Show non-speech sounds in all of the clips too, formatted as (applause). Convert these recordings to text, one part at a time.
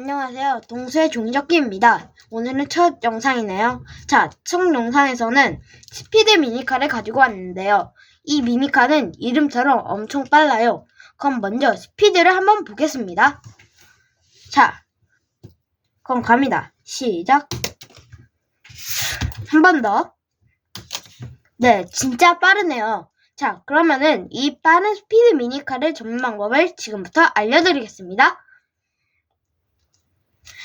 안녕하세요. 동수의 종적기입니다. 오늘은 첫 영상이네요. 자, 첫 영상에서는 스피드 미니카를 가지고 왔는데요. 이 미니카는 이름처럼 엄청 빨라요. 그럼 먼저 스피드를 한번 보겠습니다. 자, 그럼 갑니다. 시작. 한 번 더. 네, 진짜 빠르네요. 자, 그러면은 이 빠른 스피드 미니카를 접는 방법을 지금부터 알려드리겠습니다.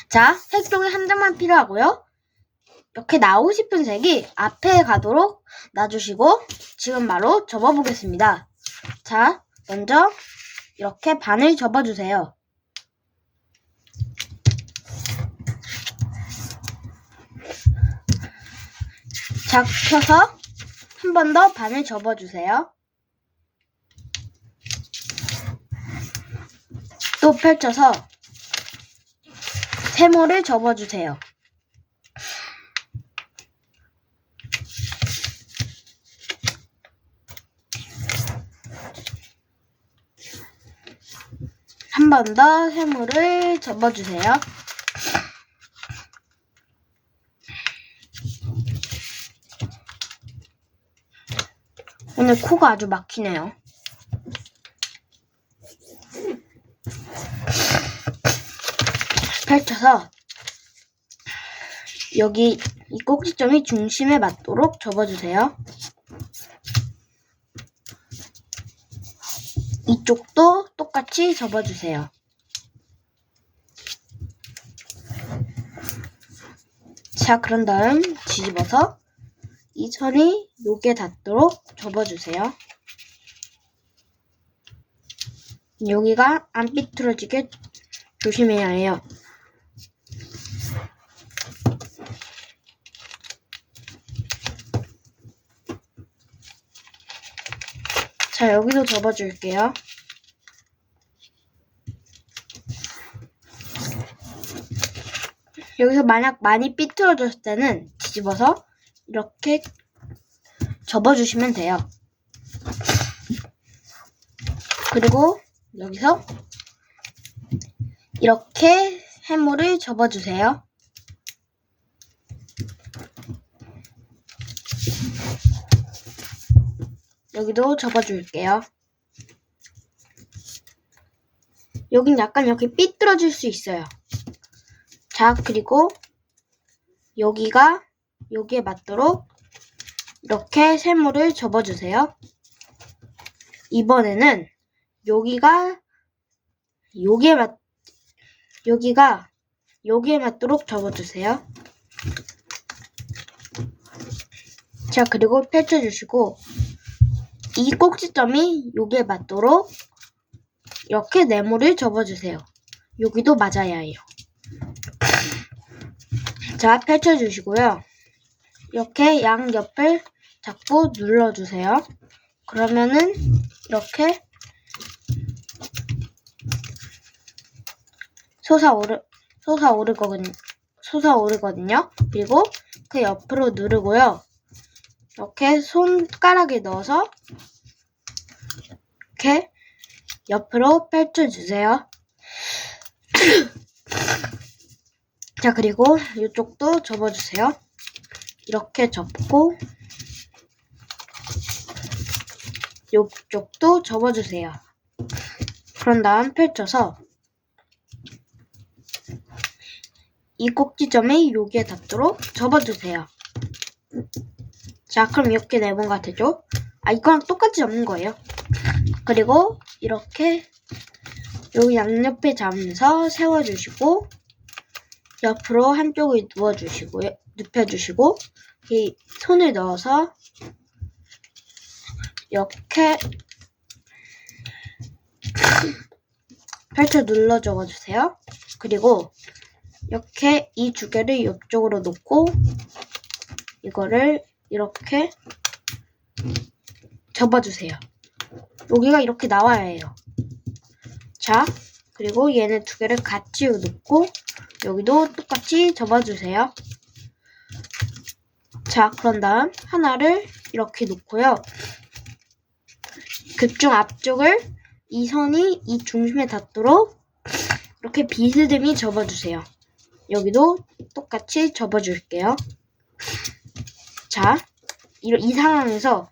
자, 색종이 한 장만 필요하고요. 이렇게 나오고 싶은 색이 앞에 가도록 놔주시고 지금 바로 접어보겠습니다. 자, 먼저 이렇게 반을 접어주세요. 자, 펴서 한 번 더 반을 접어주세요. 또 펼쳐서 세모를 접어주세요. 한 번 더 세모를 접어주세요. 오늘 코가 아주 막히네요. 펼쳐서 여기 이 꼭지점이 중심에 맞도록 접어주세요. 이쪽도 똑같이 접어주세요. 자, 그런 다음 뒤집어서 이 선이 여기에 닿도록 접어주세요. 여기가 안 삐뚤어지게 조심해야 해요. 자, 여기도 접어줄게요. 여기서 만약 많이 삐뚤어졌을 때는 뒤집어서 이렇게 접어주시면 돼요. 그리고 여기서 이렇게 해물을 접어주세요. 여기도 접어줄게요. 여긴 약간 이렇게 삐뚤어질 수 있어요. 자, 그리고 여기가 여기에 맞도록 이렇게 세모를 접어주세요. 이번에는 여기가 여기에 맞 여기가 여기에 맞도록 접어주세요. 자, 그리고 펼쳐주시고 이 꼭지점이 여기에 맞도록 이렇게 네모를 접어주세요. 여기도 맞아야 해요. 자, 펼쳐주시고요. 이렇게 양 옆을 잡고 눌러주세요. 그러면은 이렇게 솟아오르, 솟아오르거든요. 솟아오르거든요. 그리고 그 옆으로 누르고요. 이렇게 손가락에 넣어서 이렇게 옆으로 펼쳐주세요. (clears throat) 자, 그리고 이쪽도 접어주세요. 이렇게 접고 이쪽도 접어주세요. 그런 다음 펼쳐서 이 꼭지점에 여기에 닿도록 접어주세요. 자, 그럼 이렇게 네 번가 되죠? 아, 이거랑 똑같이 접는 거예요. 그리고 이렇게 여기 양옆에 잡면서 세워주시고 옆으로 한쪽을 누워주시고요. 눕혀주시고 이 손을 넣어서 이렇게 펼쳐 눌러 적어주세요. 그리고 이렇게 이 두 개를 옆쪽으로 놓고 이거를 이렇게 접어주세요. 여기가 이렇게 나와야 해요. 자, 그리고 얘네 두 개를 같이 놓고 여기도 똑같이 접어주세요. 자, 그런 다음 하나를 이렇게 놓고요. 급중 앞쪽을 이 선이 이 중심에 닿도록 이렇게 비스듬히 접어주세요. 여기도 똑같이 접어줄게요. 자, 이, 이 상황에서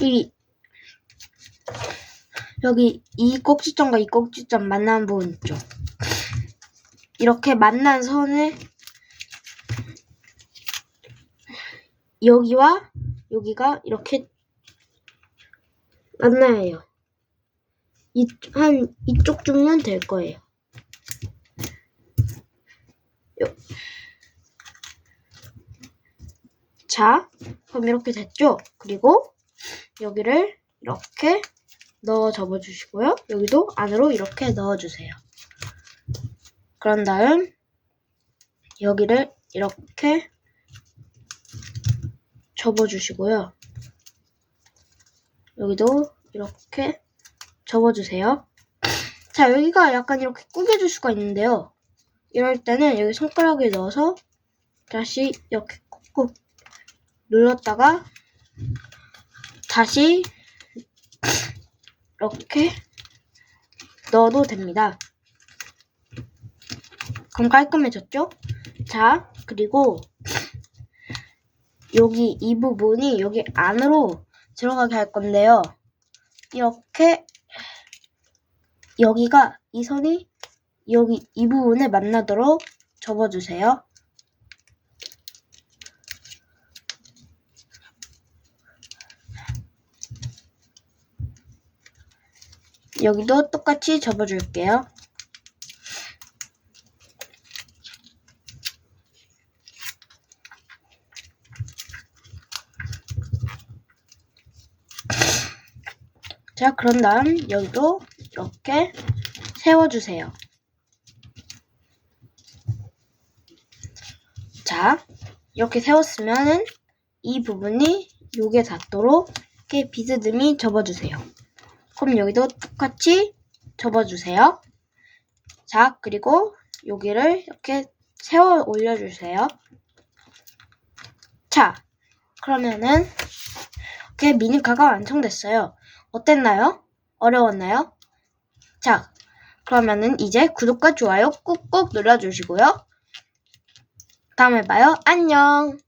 이 여기 이 꼭지점과 이 꼭지점 만나는 부분 있죠. 이렇게 만난 선을 여기와 여기가 이렇게 만나야 해요. 이, 한 이쪽 주면 될 거예요. 요. 자, 그럼 이렇게 됐죠? 그리고 여기를 이렇게 넣어 접어 주시고요. 여기도 안으로 이렇게 넣어 주세요. 그런 다음 여기를 이렇게 접어 주시고요. 여기도 이렇게 접어주세요. 자, 여기가 약간 이렇게 구겨질 수가 있는데요. 이럴 때는 여기 손가락을 넣어서 다시 이렇게 꾹꾹 눌렀다가 다시 이렇게 넣어도 됩니다. 그럼 깔끔해졌죠? 자, 그리고 여기 이 부분이 여기 안으로 들어가게 할 건데요. 이렇게 여기가 이 선이 여기 이 부분에 만나도록 접어주세요. 여기도 똑같이 접어줄게요. 자, 그런 다음 여기도 이렇게 세워주세요. 자, 이렇게 세웠으면은 이 부분이 요게 닿도록 이렇게 비스듬히 접어주세요. 그럼 여기도 똑같이 접어주세요. 자, 그리고 여기를 이렇게 세워 올려주세요. 자, 그러면은 이렇게 미니카가 완성됐어요. 어땠나요? 어려웠나요? 자, 그러면은 이제 구독과 좋아요 꾹꾹 눌러주시고요. 다음에 봐요. 안녕!